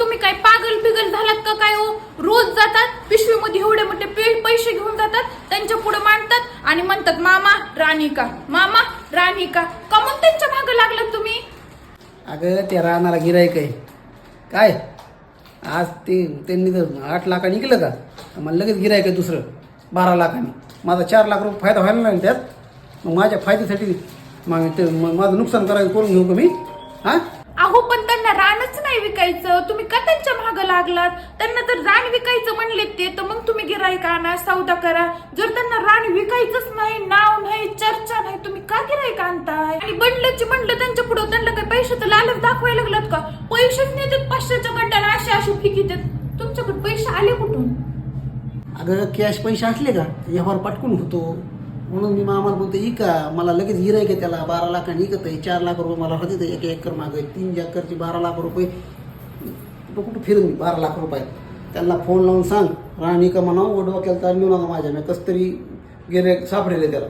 तुम्ही काय पागल बिगल झालात का काय हो? रोज जातात पिशवीमध्ये एवढे मोठे पे- पैसे घेऊन जातात त्यांच्या पुढे मांडतात आणि म्हणतात मामा राणी का? मामा राणी का? का मग त्यांच्या मागे लागलात तुम्ही? अगं त्या रानाला गिरायक आहे. काय? आज ते त्यांनी तर आठ लाखाने केलं का? मला लगेच गिरायक आहे दुसरं. बारा लाखांनी. माझा चार लाख रुपये फायदा व्हायला नाही त्यात? मग माझ्या फायद्यासाठी मग ते मग माझं नुकसान करायचं करून घेऊ का मी? हां? अहो पण त्यांना रानच नाही विकायचं. तुम्ही का त्यांच्या मागं लागलात? त्यांना तर रान विकायचं म्हणले ते. तर मग तुम्ही गिरायक आणा सौदा करा. जर त्यांना रान विकायचंच नाही नाव नाही चर्चा नाही तुम्ही का गिरायक आणताय? आणि बनलंची म्हणलं त्यांच्या पुढे त्यांना काही पैशाचं लालच दाखवायला लागलात का? पैसेच नेतात पाचशेच्या गड्ड्याला असे असे देत तुमच्याकडे पैसे आले कुठून? अगं कॅश पैसे असले का? व्यवहार पटकून होतो. म्हणून मी मामाला बोलतो इका मला लगेच गिरायक आहे त्याला? बारा लाखांनी इकत आहे चार लाख रुपये मला होते एक एकर मागे तीन एकरची बारा लाख रुपये. कुठं फिरून बारा लाख रुपये त्यांना फोन लावून सांग राणी का म्हणावं डोक्याला तर घेऊ नका माझ्या कस तरी गिरायक सापडेल त्याला.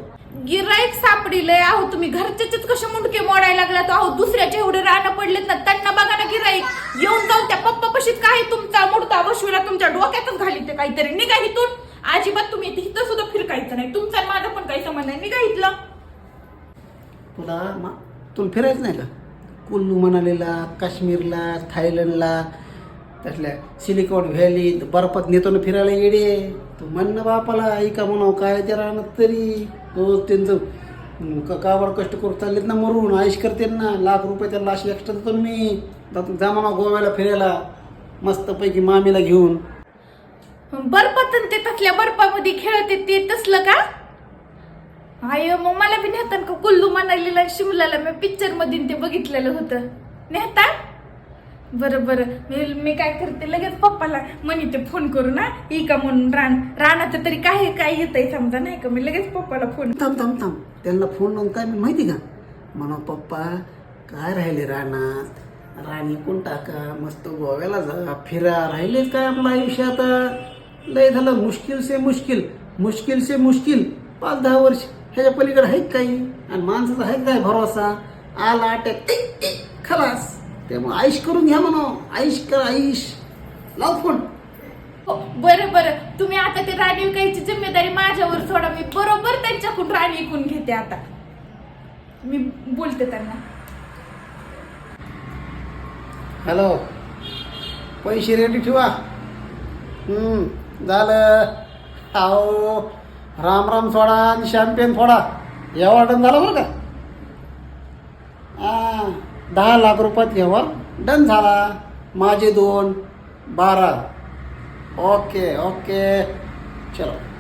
गिराईक सापडिलंय अहो तुम्ही घरच्याच कसे मुंडके मोडायला लागलात? अहो दुसऱ्याचे एवढे रानं पडलेत ना त्यांना बघा ना गिराईक येऊन जाऊन त्या पप्पा पशीत काय तुमचा मुडता बसविला तुमच्या डोक्यातच घाली ते काहीतरी. निघा इथून. अजिबात तुम्ही इथं सुद्धा फिरकायचं नाही. तुमचा माझा काही संबंध नाही. निघा इथलं? तुला मा तुला फिरायचं नाही का? कुल्लू मनालीला काश्मीरला थायलंडला त्यातल्या सिलिकॉन व्हॅली बर्फात नेतो ना फिरायला येडे. तू म्हण ना बापाला ऐका म्हणावं काय ते राहणार तरी. रोज त्यांचं हं, क- कावर कष्ट करू चाललेत ना मरून. आयुष करते ना लाख रुपये त्याला अशी एक्स्ट्रा देतो ना मी. जा म्हणा गोव्याला फिरायला मस्तपैकी मामीला घेऊन. बर्फात आणि ते तसल्या बर्फामध्ये खेळते ते तसलं का? आय मग मला बी नेहतान का कुल्लू मनालीला आणि शिमलाला मी पिक्चरमध्ये ते बघितलेलं होतं. नेहता बरं बरं. मी मी काय करते लगेच पप्पाला म्हणी ते फोन करू ना. ई का म्हणून रान रानाचं तरी काय काय येतंय समजा नाही का? मी लगेच पप्पाला फोन थांब थांब थांब. त्यांना फोन लावून काय मी माहिती का? म्हणा पप्पा काय राहिले रानात? राणी कोण टाका? मस्त गोव्याला जा. फिरा. राहिले काय आपलं आयुष्य आता? लय झालं. मुश्किल से मुश्किल. मुश्किल से मुश्किल. पाच दहा वर्ष. ह्याच्या पलीकडे आहेत काही? आणि माणसाचा आहे काय भरोसा? आला अटॅक खलास. त्यामुळे आईश करून घ्या म्हणा आईश कर आईश. लाव फोन. हो, बरं बरं. तुम्ही आता ते राणी विकायची जिम्मेदारी माझ्यावर सोडा. मी बरोबर त्यांच्याकडून राणी विकून घेते आता. मी बोलते त्यांना. हॅलो. पैसे रेडी ठेवा. हम्म, झालं. आओ. राम राम सोडा आणि शॅम्पेन फोडा. या डन झाला बरं का? हां दहा लाख रुपयात व्यवहार डन झाला. माझे दोन बारा. Okay okay. चलो.